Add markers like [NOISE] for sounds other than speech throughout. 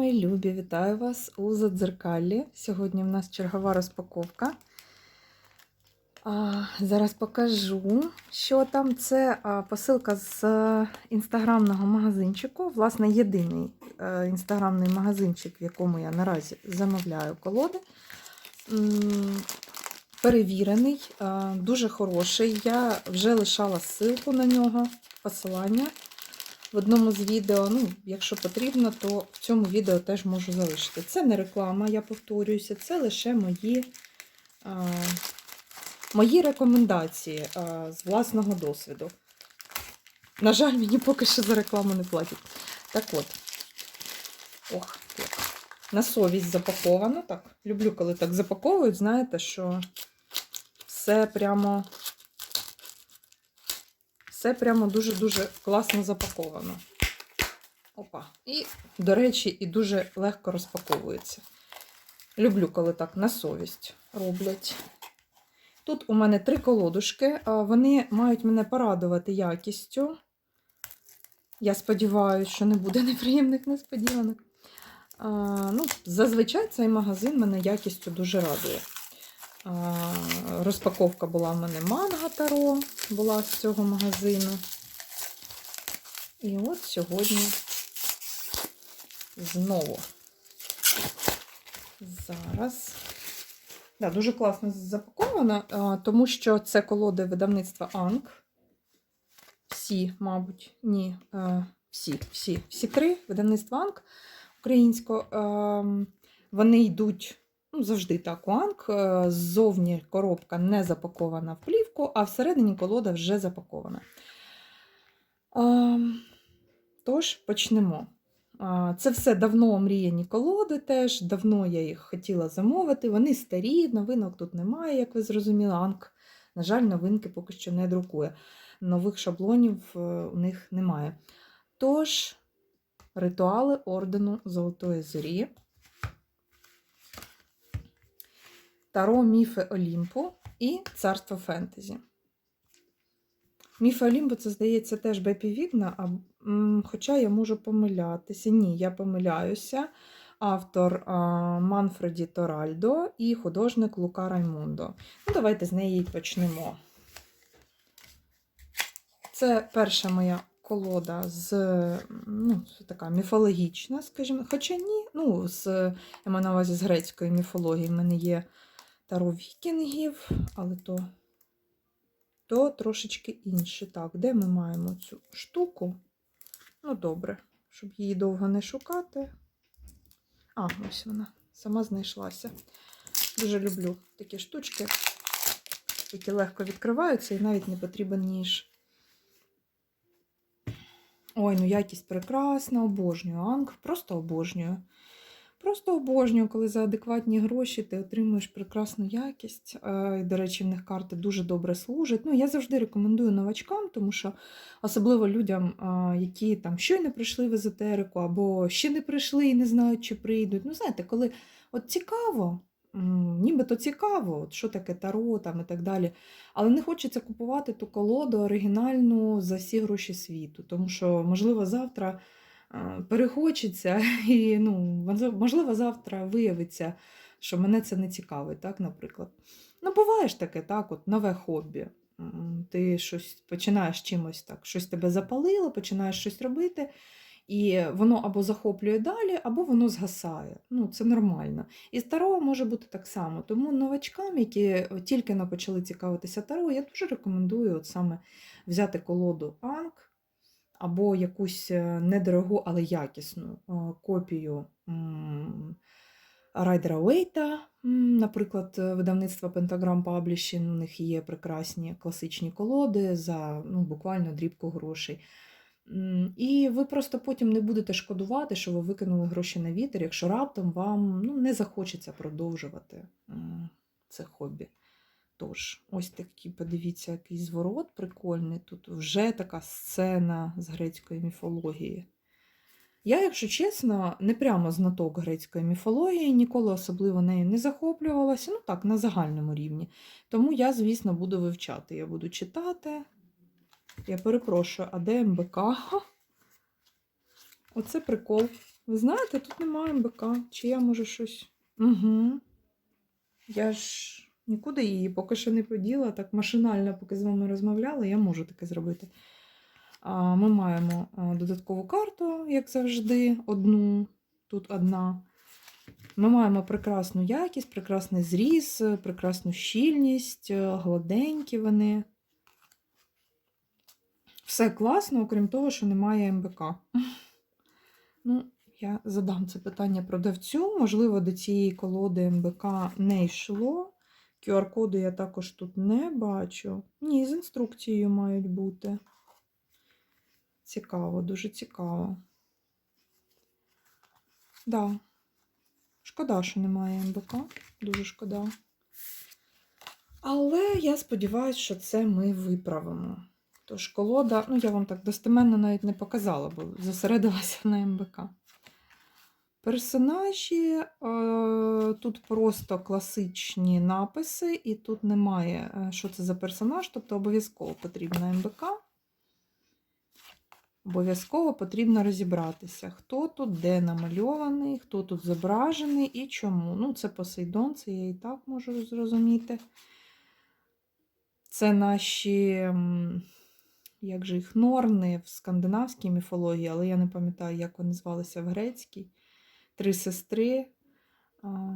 мої любі, вітаю вас у Задзеркаллі. Сьогодні в нас чергова розпаковка. А, зараз покажу, що там. Це посилка з інстаграмного магазинчику. Власне, єдиний е, інстаграмний магазинчик, в якому я наразі замовляю колоди. Перевірений, е, дуже хороший. Я вже лишала ссылку на нього, посилання в одному з відео. Ну, якщо потрібно, то в цьому відео теж можу залишити. Це не реклама, я повторююся, це лише мої, а, мої рекомендації а, з власного досвіду. На жаль, мені поки що за рекламу не платять. Так от. Ох, як. На совість запаковано. Так, люблю, коли так запаковують, знаєте, що все прямо все прямо дуже-дуже класно запаковано. Опа. І, до речі, і дуже легко розпаковується. Люблю, коли так на совість роблять. Тут у мене три колодушки. Вони мають мене порадувати якістю. Я сподіваюся, що не буде [LAUGHS] неприємних несподіванок. Ну, Зазвичай цей магазин мене якістю дуже радує. Розпаковка була в мене манга Таро, була з цього магазину. І от сьогодні знову. Зараз. Да, дуже класно запаковано, тому що це колоди видавництва Анг. Всі, мабуть, ні, всі, всі, всі три видавництва Анг українського. Вони йдуть. Завжди так у Анг. е, Ззовні коробка не запакована в плівку, а всередині колода вже запакована. Тож, почнемо. Це все давно омріяні колоди теж. Давно я їх хотіла замовити. Вони старі, новинок тут немає, як ви зрозуміли. Анг, на жаль, новинки поки що не друкує. Нових шаблонів е, у них немає. Тож, ритуали ордену Золотої Зорі. Таро Міфи Олімпу і Царство Фентезі. Міфи Олімпу, це, здається, теж Бепі Вігна, а, хоча я можу помилятися. Ні, я помиляюся. Автор а, Манфреді Торальдо і художник Лука Раймундо. Ну, давайте з неї почнемо. Це перша моя колода з ну, така міфологічна, скажімо. Хоча ні, ну, з, я маю на увазі з грецької міфології. В мене є Таро вікінгів, але то, то трошечки інше. Так, де ми маємо цю штуку? Ну, добре, щоб її довго не шукати. А, ось вона сама знайшлася. Дуже люблю такі штучки, які легко відкриваються і навіть не потрібен ніж. Ой, ну якість прекрасна, обожнюю Анг, просто обожнюю. Просто обожнюю, коли за адекватні гроші ти отримуєш прекрасну якість. Е, До речі, в них карти дуже добре служать. Ну, Я завжди рекомендую новачкам, тому що особливо людям, е, які там щойно прийшли в езотерику, або ще не прийшли і не знають, чи прийдуть. Ну, знаєте, коли от цікаво, нібито цікаво, от що таке таро там і так далі. Але не хочеться купувати ту колоду оригінальну за всі гроші світу, тому що, можливо, завтра перехочеться, [LAUGHS] і ну, можливо, завтра виявиться, що мене це не цікавить, так, наприклад. Ну, буває ж таке, так, от нове хобі. Ти щось починаєш чимось так, щось тебе запалило, починаєш щось робити, і воно або захоплює далі, або воно згасає. Ну, це нормально. І з таро може бути так само. Тому новачкам, які тільки почали цікавитися таро, я дуже рекомендую от саме взяти колоду Анг або якусь е, недорогу, але якісну е, копію Райдера Уейта, наприклад, е, видавництва Pentagram Publishing, у них є прекрасні класичні колоди за ну, буквально дрібку грошей. І ви просто потім не будете шкодувати, що ви викинули гроші на вітер, якщо раптом вам ну, не захочеться продовжувати це хобі. Тож, ось такий, подивіться, який зворот прикольний. Тут вже така сцена з грецької міфології. Я, якщо чесно, не прямо знаток грецької міфології, ніколи особливо нею не захоплювалася, ну так, на загальному рівні. Тому я, звісно, буду вивчати. Я буду читати. Я перепрошую, а де МБК? [LAUGHS] Оце прикол. Ви знаєте, тут немає МБК. Чи я можу щось. Угу. Я ж нікуди її поки що не поділа. Так машинально, поки з вами розмовляла, я можу таке зробити. Ми маємо додаткову карту, як завжди, одну. Тут одна. Ми маємо прекрасну якість, прекрасний зріз, прекрасну щільність, е, гладенькі вони. Все класно, окрім того, що немає МБК. [LAUGHS] Ну, я задам це питання продавцю. Можливо, до цієї колоди МБК не йшло. QR-коду я також тут не бачу. Ні, з інструкцією мають бути. Цікаво, дуже цікаво. Да. Шкода, що немає МБК. Дуже шкода. Але я сподіваюся, що це ми виправимо. Тож колода, ну я вам так достеменно навіть не показала, бо зосередилася на МБК. Персонажі е, тут просто класичні написи, і тут немає, е, що це за персонаж, тобто обов'язково потрібна МБК. Обов'язково потрібно розібратися, хто тут де намальований, хто тут зображений і чому. Ну, це Посейдон, це я і так можу зрозуміти. Це наші, як же їх, норни в скандинавській міфології, але я не пам'ятаю, як вони звалися в грецькій. Три сестри,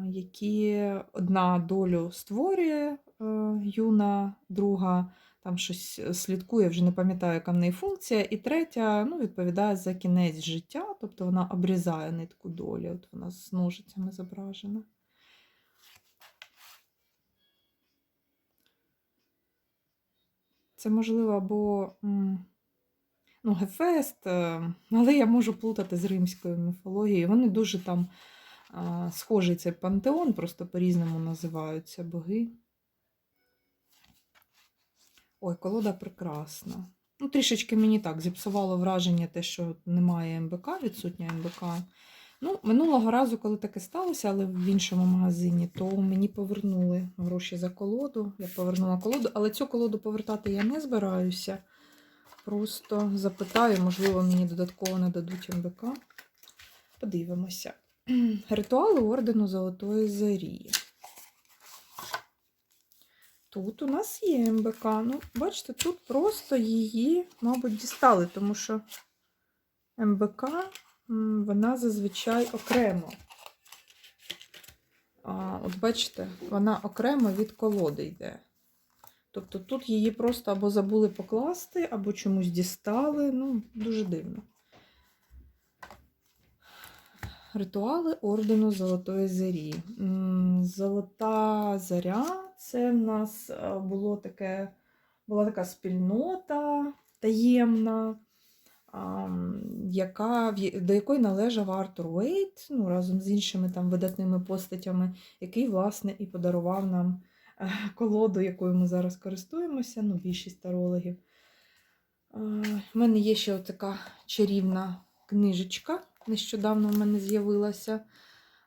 які одна долю створює е, юна, друга там щось е, слідкує, вже не пам'ятаю, яка в неї функція. І третя ну, відповідає за кінець життя, тобто вона обрізає нитку долі. От вона з ножицями зображена. Це можливо або ну, Гефест, е, але я можу плутати з римською міфологією. Вони дуже там схожий цей пантеон, просто по-різному називаються боги. Ой, колода прекрасна. Ну, трішечки мені так зіпсувало враження те, що немає МБК, відсутня МБК. Ну, минулого разу, коли таке сталося, але в іншому магазині, то мені повернули гроші за колоду. Я повернула колоду, але цю колоду повертати я не збираюся. Просто запитаю, можливо, мені додатково нададуть МБК. Подивимося. [CLEARS THROAT] Ритуали ордену Золотої Зарі. Тут у нас є МБК. Ну, бачите, тут просто її, мабуть, дістали, тому що МБК вона зазвичай окремо. А, От бачите, вона окремо від колоди йде. Тобто тут її просто або забули покласти, або чомусь дістали. Ну, дуже дивно. Ритуали ордену Золотої Зарі. Золота заря це в нас е, було таке, була така спільнота таємна, яка, до якої належав Артур Уейт, ну, разом з іншими там видатними постатями, який, власне, і подарував нам [LAUGHS] колоду, якою ми зараз користуємося, ну, більшість тарологів. У мене є ще така чарівна книжечка. Нещодавно в мене з'явилася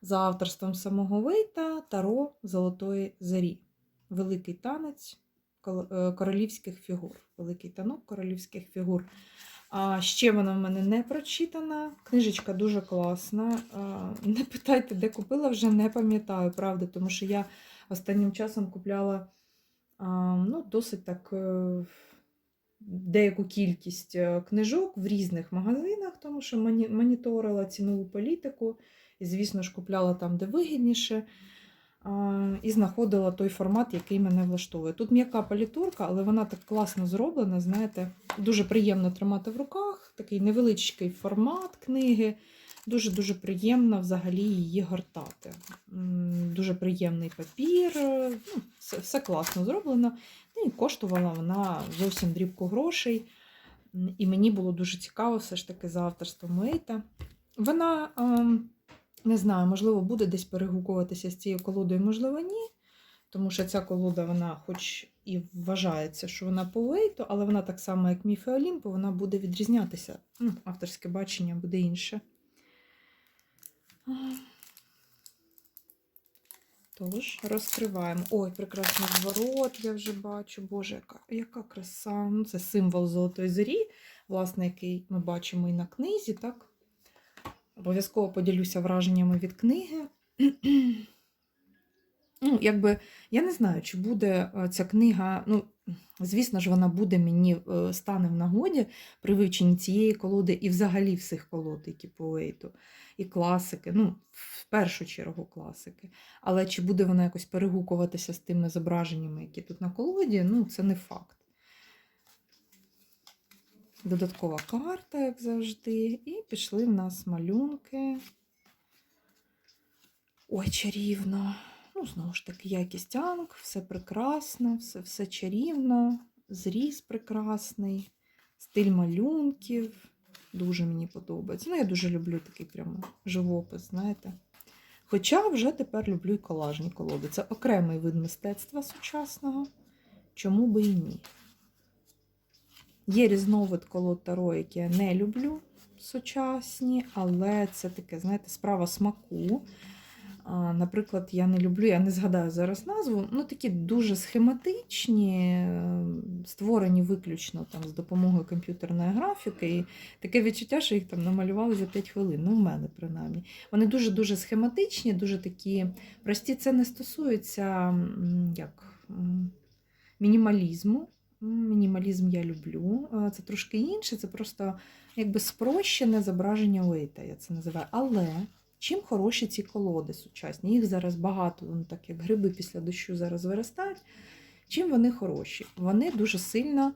за авторством самого Вейта Таро Золотої Зарі. Великий танець е, королівських фігур. Великий танок королівських фігур. А ще вона в мене не прочитана. Книжечка дуже класна. Не питайте, де купила, вже не пам'ятаю, правда, тому що я останнім часом купляла ну, досить так. е, деяку кількість е, книжок в різних магазинах, тому що моніторила цінову політику і, звісно ж, купляла там, де вигідніше, і знаходила той формат, який мене влаштовує. Тут м'яка палітурка, але вона так класно зроблена, знаєте, дуже приємно тримати в руках, такий невеличкий формат книги. Дуже-дуже приємно взагалі її гортати. Дуже приємний папір, е, ну, все, все класно зроблено. Ну, і коштувала вона зовсім дрібку грошей. І мені було дуже цікаво все ж таки за авторством Уейта. Вона, ем, не знаю, можливо, буде десь перегукуватися з цією колодою, можливо, ні. Тому що ця колода, вона, хоч і вважається, що вона по Уейту, але вона так само, як Міфи Олімпу, вона буде відрізнятися. Ну, авторське бачення буде інше. Тож, розкриваємо. Ой, прекрасний зворот, я вже бачу. Боже, яка, яка краса. Ну, це символ Золотої зорі, власне, який ми бачимо і на книзі, так? Обов'язково поділюся враженнями від книги. [CLEARS THROAT] Ну, якби я не знаю, чи буде е, ця книга. Ну, звісно ж, вона буде мені е, стане в нагоді при вивченні цієї колоди і взагалі всіх колод, які по Уейту, і класики, ну, в першу чергу класики. Але чи буде вона якось перегукуватися з тими зображеннями, які тут на колоді, ну, це не факт. Додаткова карта, як завжди, і пішли в нас малюнки. Ой, чарівно. Ну, знову ж таки, якість анг, все прекрасно, все, все чарівно, зріз прекрасний, стиль малюнків. Дуже мені подобається. Ну, я дуже люблю такий прямо живопис, знаєте. Хоча вже тепер люблю і колажні колоди. Це окремий вид мистецтва сучасного. Чому би і ні? Є різновид колод Таро, які я не люблю сучасні, але це таке, знаєте, справа смаку. Наприклад, я не люблю, я не згадаю зараз назву, ну такі дуже схематичні, е, створені виключно там з допомогою комп'ютерної графіки. І таке відчуття, що їх там намалювали за 5 хвилин. Ну, в мене принаймні. Вони дуже-дуже схематичні, дуже такі прості. Це не стосується як, мінімалізму. Мінімалізм я люблю. Це трошки інше, це просто якби спрощене зображення Уейта, я це називаю. Але. Чим хороші ці колоди сучасні? Їх зараз багато, вони так як гриби після дощу зараз виростають. Чим вони хороші? Вони дуже сильно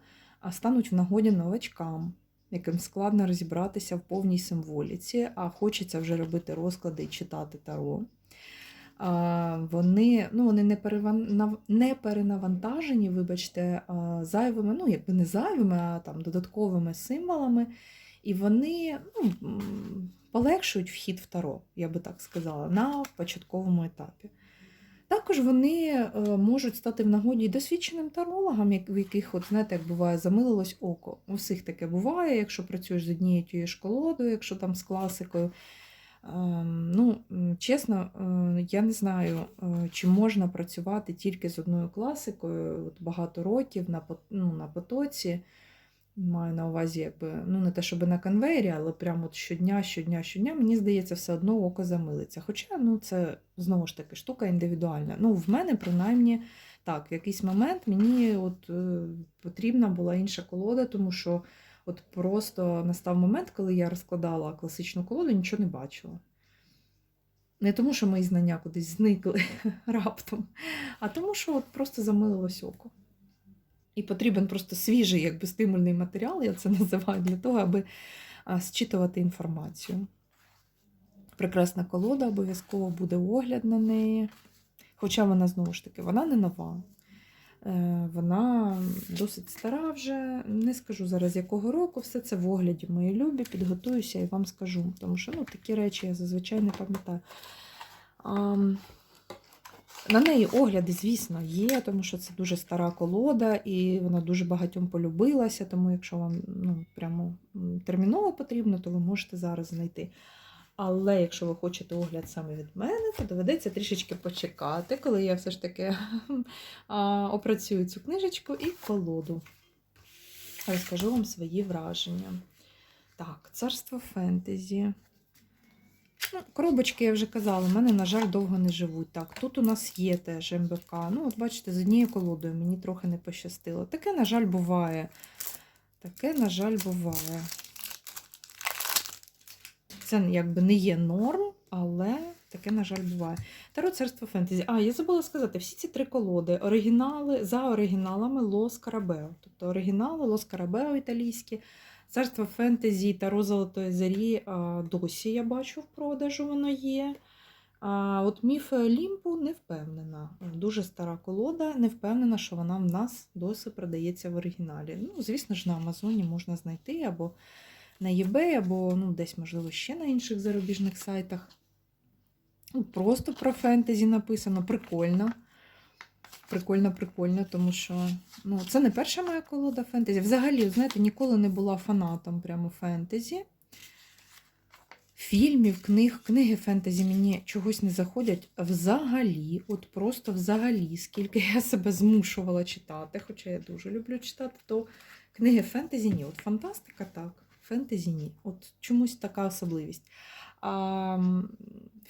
стануть в нагоді новачкам, яким складно розібратися в повній символіці, а хочеться вже робити розклади і читати таро. Вони ну, вони не, не перенавантажені, вибачте, зайвими, ну, якби не зайвими, а там додатковими символами. І вони ну, полегшують вхід в таро, я би так сказала, на початковому етапі. Також вони е, можуть стати в нагоді досвідченим тарологам, в яких, от, знаєте, як буває, замилилось око. У всіх таке буває, якщо працюєш з однією тією ж колодою, якщо там з класикою. Ем, Ну, чесно, е, я не знаю, е, чи можна працювати тільки з одною класикою от багато років на, ну, на потоці. Маю на увазі, якби, ну не те, щоб на конвейері, але прямо от щодня, щодня, щодня, мені здається, все одно око замилиться. Хоча ну, це знову ж таки штука індивідуальна. Ну, в мене, принаймні, так, в якийсь момент мені от, е, потрібна була інша колода, тому що от просто настав момент, коли я розкладала класичну колоду, нічого не бачила. Не тому, що мої знання кудись зникли [LAUGHS] раптом, а тому, що от просто замилилось око. І потрібен просто свіжий якби, стимульний матеріал, я це [LAUGHS] називаю, для того, аби зчитувати інформацію. Прекрасна колода, обов'язково буде огляд на неї. Хоча вона, знову ж таки, вона не нова. Е, Вона досить стара вже. Не скажу зараз якого року. Все це в огляді мої любі. Підготуюся і вам скажу. Тому що ну, такі речі я зазвичай не пам'ятаю. На неї огляди, звісно, є, тому що це дуже стара колода, і вона дуже багатьом полюбилася. Тому, якщо вам ну, прямо терміново потрібно, то ви можете зараз знайти. Але якщо ви хочете огляд саме від мене, то доведеться трішечки почекати, коли я все ж таки [LAUGHS] опрацюю цю книжечку і колоду. Розкажу вам свої враження. Так, царство фентезі. Ну, коробочки, я вже казала, в мене, на жаль, довго не живуть. Так, тут у нас є теж МБК. Ну, от бачите, з однією колодою мені трохи не пощастило. Таке, на жаль, буває. Таке, на жаль, буває. Це якби не є норм, але таке, на жаль, буває. Таро царство фентезі. А, я забула сказати, всі ці три колоди. Оригінали за оригіналами Лос Карабео. Тобто оригінали Лос Карабео італійські. Царство фентезі Таро Золотої Зарі досі я бачу в продажу, воно є. А от міфи Олімпу не впевнена. Дуже стара колода, не впевнена, що вона в нас досі продається в оригіналі. Ну, звісно ж, на Амазоні можна знайти або на eBay, або ну, десь, можливо, ще на інших зарубіжних сайтах. Ну, Просто про фентезі написано. Прикольно. Прикольно, прикольно, тому що ну, це не перша моя колода фентезі. Взагалі, знаєте, ніколи не була фанатом прямо фентезі. Фільмів, книг, книги фентезі мені чогось не заходять взагалі, от просто взагалі, скільки я себе змушувала читати, хоча я дуже люблю читати, то книги фентезі ні. От фантастика так, фентезі ні. От чомусь така особливість. А,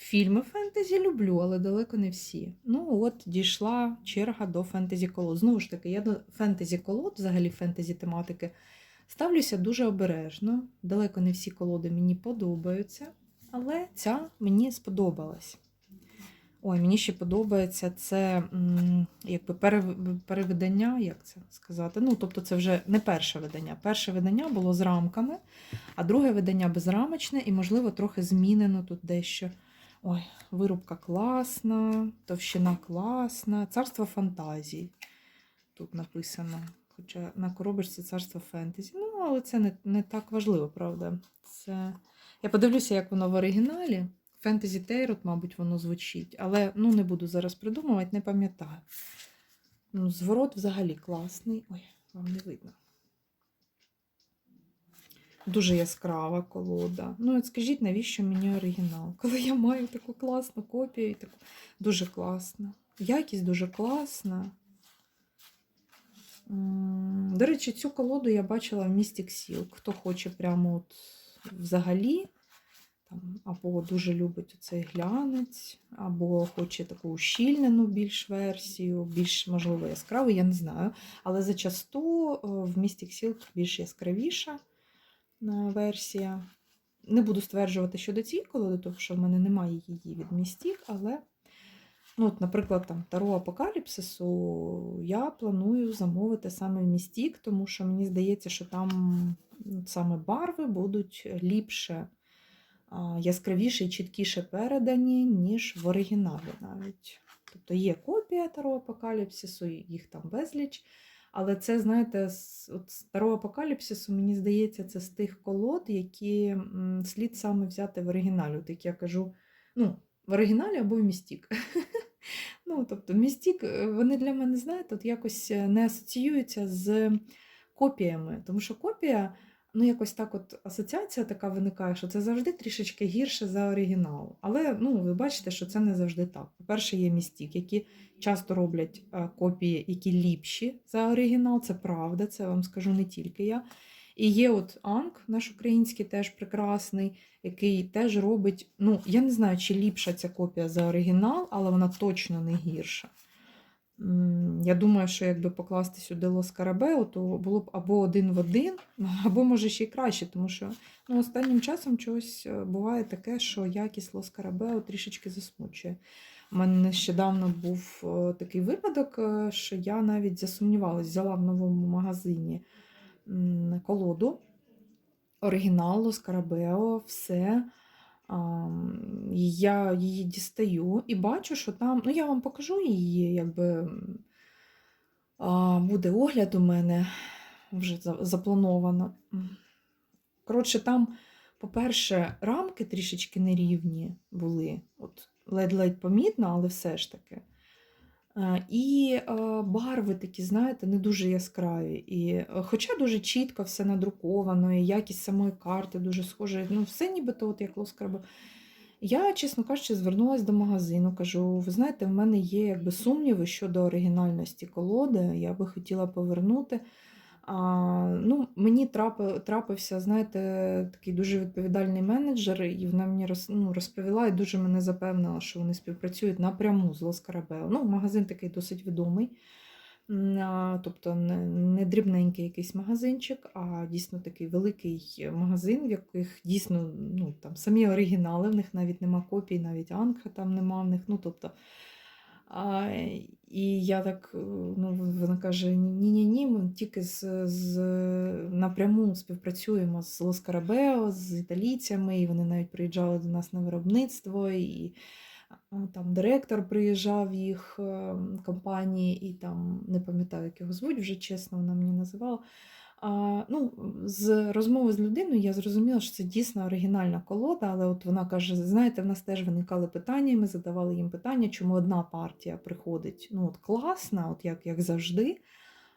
фільми фентезі люблю, але далеко не всі. Ну, от дійшла черга до фентезі колод. Знову ж таки, я до фентезі колод, взагалі фентезі тематики, ставлюся дуже обережно. Далеко не всі колоди мені подобаються, але ця мені сподобалась. Ой, мені ще подобається це якби перевидання, як це сказати. Ну, тобто, це вже не перше видання. Перше видання було з рамками, а друге видання безрамочне і, можливо, трохи змінено тут дещо. Ой, вирубка класна, товщина класна, царство фантазій. Тут написано. Хоча на коробочці царство фентезі. Ну, але це не, не так важливо, правда. Це... Я подивлюся, як воно в оригіналі. Фентезі Тейрот, мабуть, воно звучить. Але ну, не буду зараз придумувати, не пам'ятаю. Ну, зворот взагалі класний. Ой, вам не видно. Дуже яскрава колода. Ну, от скажіть, навіщо мені оригінал? [LAUGHS] Коли я маю таку класну копію, і таку... дуже класна. Якість дуже класна. До речі, цю колоду я бачила в Mystic Silk. Хто хоче прямо от взагалі, там, або дуже любить оцей глянець, або хоче таку ущільнену більш версію, більш, можливо, яскраву, я не знаю. Але зачасту е, в Mystic Silk більш яскравіша версія. Не буду стверджувати щодо цієї колоди, тому що в мене немає її від Mystic, але, ну, от, наприклад, там Таро Апокаліпсису я планую замовити саме в Mystic, тому що мені здається, що там ну, саме барви будуть ліпше, яскравіше і чіткіше передані, ніж в оригіналі навіть. Тобто є копія Таро Апокаліпсису, їх там безліч. Але це, знаєте, з от старого апокаліпсису, мені здається, це з тих колод, які слід саме взяти в оригіналі. От як я кажу, ну, в оригіналі або в містік. [LAUGHS] Ну, тобто, містік, е, вони для мене, знаєте, от якось е, не асоціюються з копіями. Тому що копія, ну, якось так от асоціація така виникає, що це завжди трішечки гірше за оригінал. Але ну, ви бачите, що це не завжди так. По-перше, є містік, які часто роблять е, копії, які ліпші за оригінал. Це правда, це вам скажу не тільки я. І є от Анк, наш український, теж прекрасний, який теж робить. Ну, я не знаю, чи ліпша ця копія за оригінал, але вона точно не гірша. Я думаю, що якби покласти сюди Лос Карабео, то було б або один в один, [LAUGHS] або може ще й краще, тому що ну, останнім часом чогось е, буває таке, що якість Лос Карабео трішечки засмучує. У мене нещодавно був е, такий випадок, е, що я навіть засумнівалась, взяла в новому магазині колоду, оригінал Лос Карабео, все. Я її дістаю і бачу, що там, ну я вам покажу її, якби буде огляд у мене вже заплановано. Коротше, там, по-перше, рамки трішечки нерівні були. От ледь-ледь помітно, але все ж таки. Е, І е, барви такі, знаєте, не дуже яскраві. І, е, хоча дуже чітко все надруковано, і якість самої карти дуже схожа. Ну, все нібито от як лоскарби. Я, чесно кажучи, звернулася до магазину. Кажу: ви знаєте, в мене є якби сумніви щодо оригінальності колоди, я би хотіла повернути. Ну, мені трапився, знаєте, такий дуже відповідальний менеджер, і вона мені ну, розповіла і дуже мене запевнила, що вони співпрацюють напряму з Лос Карабео. Ну, магазин такий досить відомий. Тобто не, не дрібненький якийсь магазинчик, а дійсно такий великий магазин, в яких дійсно ну, там, самі оригінали, в них навіть нема копій, навіть Ангха там нема в них. Ну, тобто, а, і я так, е, ну, вона каже: ні-ні, ні, ми тільки з, з напряму співпрацюємо з Лос Карабео, з італійцями, і вони навіть приїжджали до нас на виробництво, і там директор приїжджав їх е, компанії, і там не пам'ятаю, як його звуть, вже чесно, вона мені називала. Ну, з розмови з людиною я зрозуміла, що це дійсно оригінальна колода, але от вона каже: знаєте, в нас теж виникали питання, і ми задавали їм питання, чому одна партія приходить ну, от класна, от як, як завжди.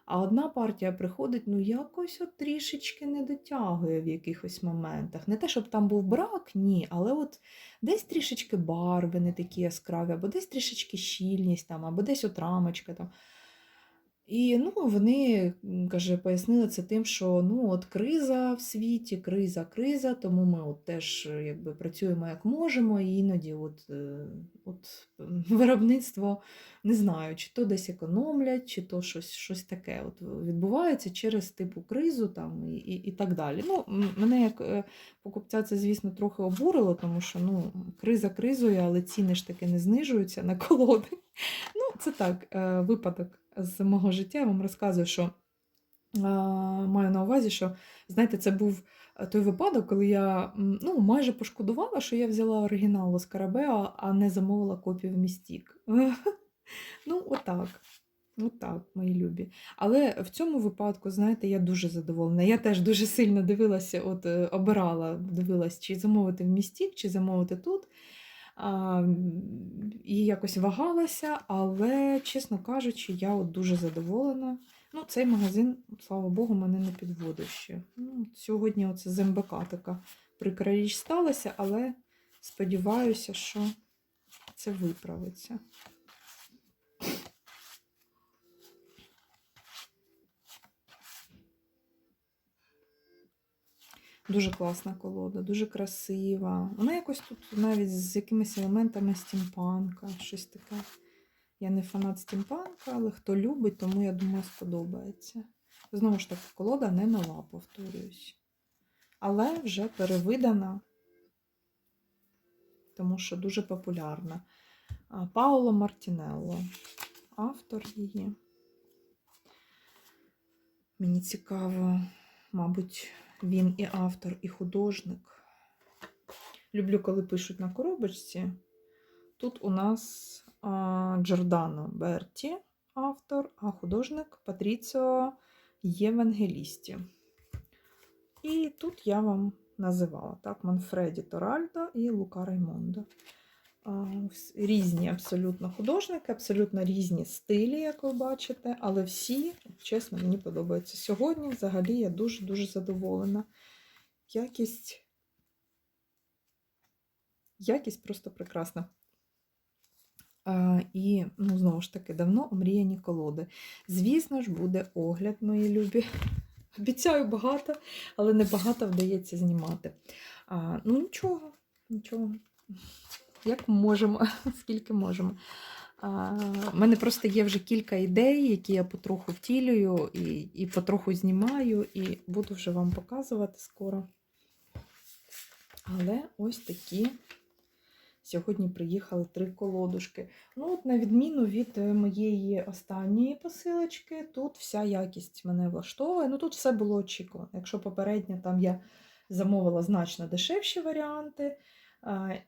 А одна партія приходить, ну якось от трішечки не дотягує в якихось моментах. Не те, щоб там був брак, ні, але от десь трішечки барви не такі яскраві, або десь трішечки щільність, там, або десь от рамочка там. І ну, вони каже, пояснили це тим, що ну, от криза в світі, криза, криза, тому ми от теж е, якби, працюємо як можемо, і іноді от, е, от, [LAUGHS] виробництво не знаю, чи то десь економлять, чи то щось, щось таке от відбувається через типу кризу там, і, і, і так далі. Ну, мене як е, покупця це, звісно, трохи обурило, тому що ну, криза кризою, але ціни ж таки не знижуються на колоди. Ну, це так, е, випадок з мого життя. Я вам розказую, що маю на увазі, що знаєте, це був е, той випадок, коли я ну, майже пошкодувала, що я взяла оригінал з Карабеа, а не замовила копію в Містік. [LAUGHS] Ну, отак. Отак, мої любі. Але в цьому випадку, знаєте, я дуже задоволена. Я теж дуже сильно дивилася, от е, обирала, дивилась, чи замовити в Містік, чи замовити тут. І якось вагалася, але, чесно кажучи, я от дуже задоволена. Ну, цей магазин, слава Богу, мене не підводив ще. Ну, сьогодні оце з МБК така прикра річ сталася, але сподіваюся, що це виправиться. Дуже класна колода, дуже красива. Вона якось тут навіть з якимись елементами стімпанка, щось таке. Я не фанат стімпанка, але хто любить, тому я думаю, сподобається. Знову ж таки, колода не нова, повторююсь. Але вже перевидана, тому що дуже популярна. Паоло Мартінелло, автор її. Мені цікаво, мабуть, він і автор, і художник. Люблю, коли пишуть на коробочці. Тут у нас а, Джордано Берті, автор, а художник Патріціо Євангелісті. І тут я вам називала так, Манфреді Торальдо і Лука Раймондо. Різні абсолютно художники, абсолютно різні стилі, як ви бачите, але всі, чесно, мені подобаються. Сьогодні взагалі я дуже-дуже задоволена. Якість, якість просто прекрасна. А, і, ну, знову ж таки, давно омріяні колоди. Звісно ж, буде огляд, мої любі. Обіцяю багато, але не багато вдається знімати. А, ну, нічого, нічого. Як можемо, [LAUGHS] скільки можемо. У мене просто є вже кілька ідей, які я потроху втілюю і, і потроху знімаю, і буду вже вам показувати скоро. Але ось такі сьогодні приїхали три колодушки. Ну, от на відміну від е, моєї останньої посилочки, тут вся якість мене влаштовує. Ну, тут все було очікувано. Якщо попередньо там я замовила значно дешевші варіанти,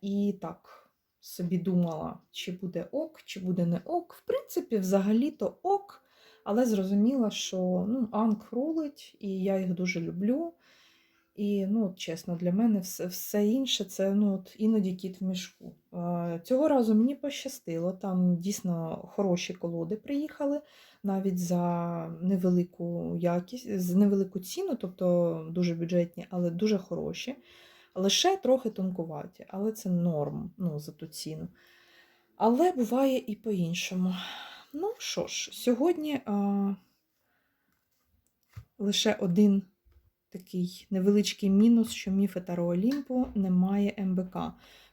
і так собі думала, чи буде ок, чи буде не ок. В принципі, взагалі-то ок, але зрозуміла, що ну, Анк рулить, і я їх дуже люблю. І, ну, чесно, для мене все, все інше це ну, от іноді кіт в мішку. Цього разу мені пощастило. Там дійсно хороші колоди приїхали навіть за невелику якість, за невелику ціну, тобто дуже бюджетні, але дуже хороші. Лише трохи тонкуваті, але це норм ну, за ту ціну. Але буває і по-іншому. Ну що ж, сьогодні а, лише один такий невеличкий мінус, що міфи Таро Олімпу немає МБК.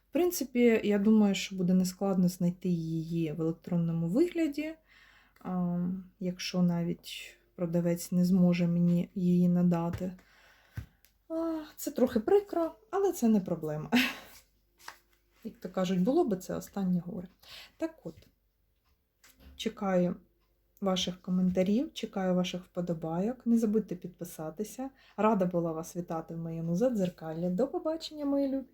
В принципі, я думаю, що буде нескладно знайти її в електронному вигляді, а, якщо навіть продавець не зможе мені її надати. Це трохи прикро, але це не проблема. [LAUGHS] Як то кажуть, було би це останнє горе. Так от, чекаю ваших коментарів, чекаю ваших вподобайок. Не забудьте підписатися. Рада була вас вітати в моєму задзеркалі. До побачення, мої любі!